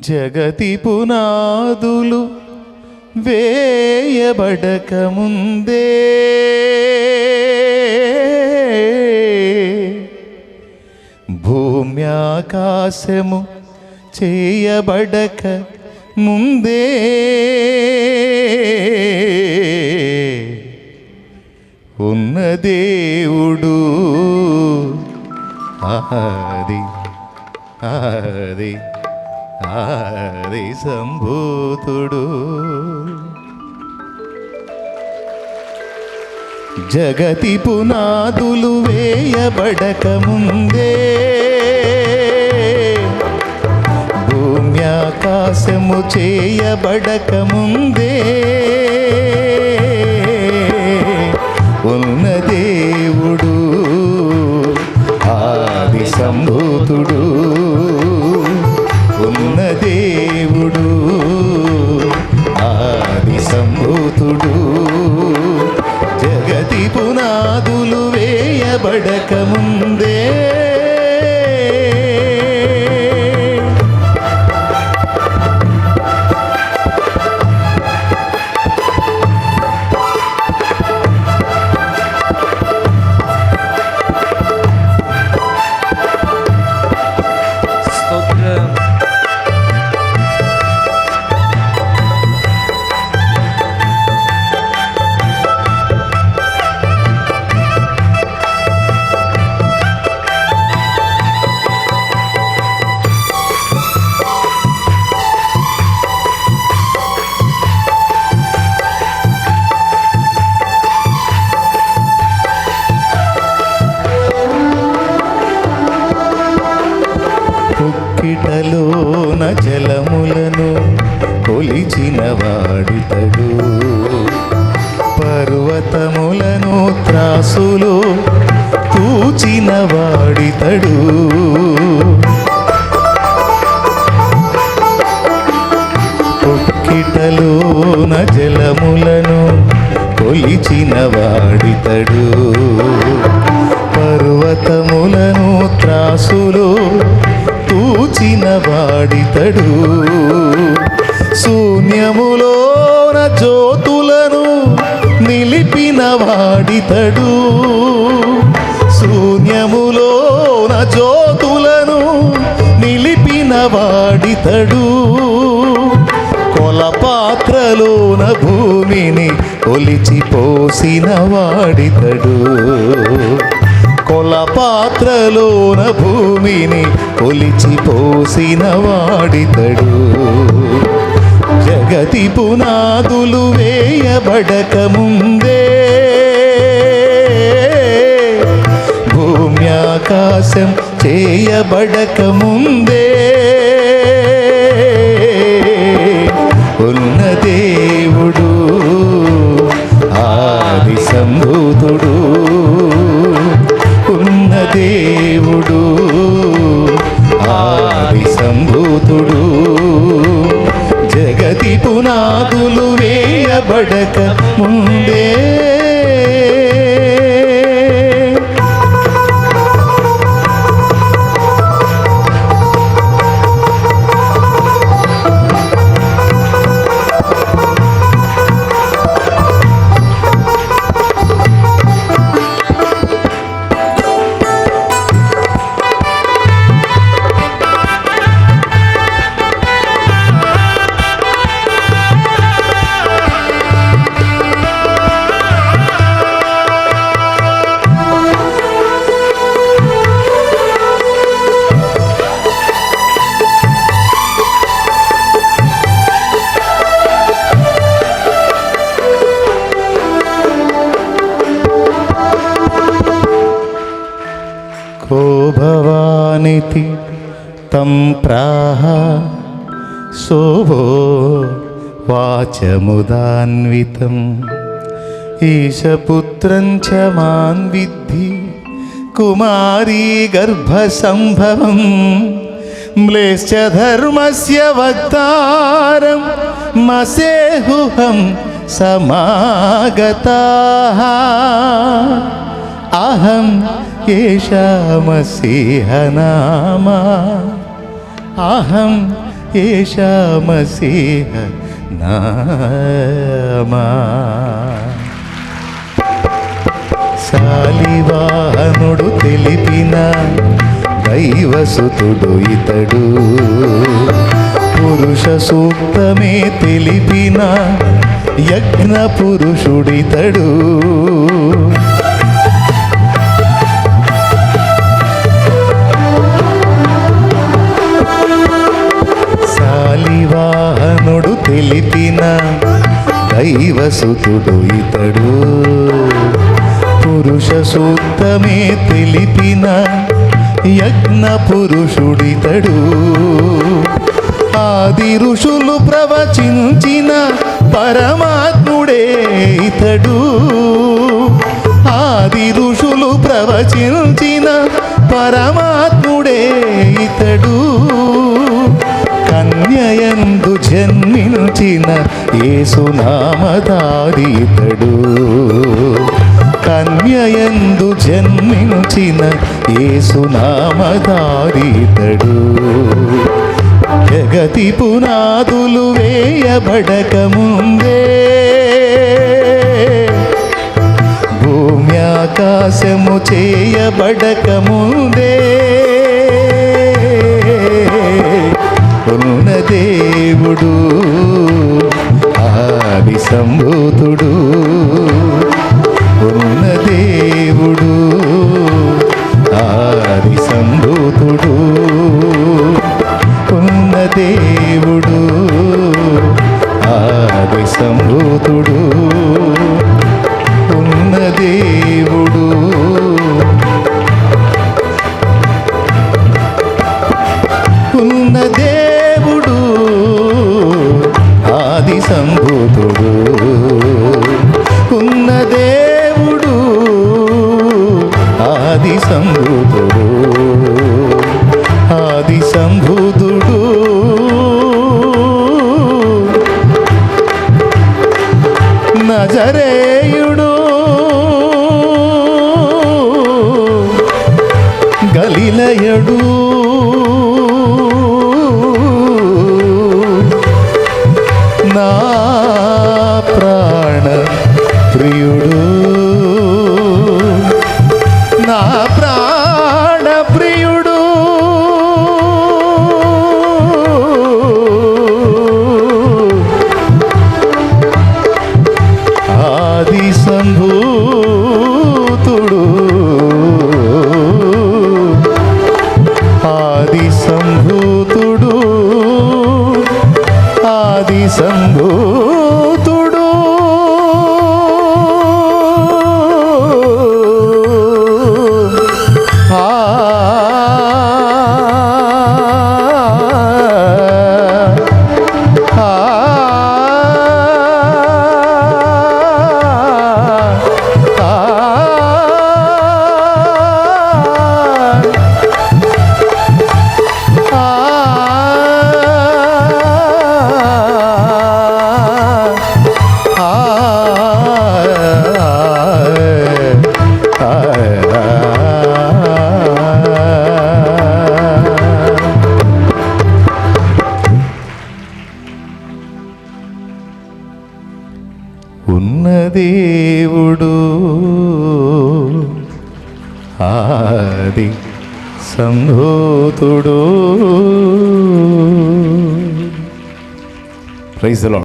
జగతి పునాదులు వేయబడక ముందే. భూమి ఆకాశము చేయబడక ముందే. ఉన్న దేవుడు ఆది ఆది ఆది సంభూతుడు. జగతి పునాదులు వేయబడక ముందే భూమ్యాకాశము చేయబడక ముందే పునాదులు వేయబడక ముందే పిటలోన జలములను కొలిచినవాడితడు పర్వతములను త్రాసులు తూచిన వాడితడు. పొక్కిటలోన జలములను కొలిచిన వాడితడు. శూన్యములోన జ్యోతులను నిలిపిన వాడితడు. శూన్యములోన జ్యోతులను నిలిపిన వాడితడు. కొలపాత్రలోన భూమిని ఒలిచిపోసిన వాడితడు. కొలపాత్రలోన భూమిని ఒలిచిపోసిన వాడితడు. జగతి పునాదులు వేయబడక ముందే భూమ్యాకాశం చేయబడక ముందే వాచముదాన్వితం. ఈశపుత్రం చ మాన్ విద్ధి కుమారీ గర్భసంభవం. మ్లేశ్చ ధర్మస్య వక్తారం మసేహుహం సమాగతా. అహం ఏషామసీహనామా అహం యేషామసీహ నామా. శాలివాహనుడు తెలిపిన దైవసుతుడు ఇతడు. పురుష సూక్తమే తెలిపిన యజ్ఞ పురుషుడితడు సుతుడు ఇతడు. పురుష సూక్తమే తెలిపిన యజ్ఞ పురుషుడితడు. ఆది ఋషులు ప్రవచించిన పరమాత్ముడే ఇతడు. ఆది ఋషులు ప్రవచించిన పరమాత్ముడే ఇతడు. కన్యయందు జన్మించిన ఏసునామదారితడు కన్యయందు జన్మించిన ఏసునామదారితడు జగతి పునాదులు వేయబడక ముందే భూమి ఆకాశము చేయబడక ముందే ఉన్న దేవుడు ఆది సంభూతుడు. ఉన్న దేవుడు ఆది సంభూతుడు. ఉన్న దేవుడు ఆది సంభూ ఆది ఉన్న దేవుడు. ఆది సంభూతుడు ప్రైజ్లో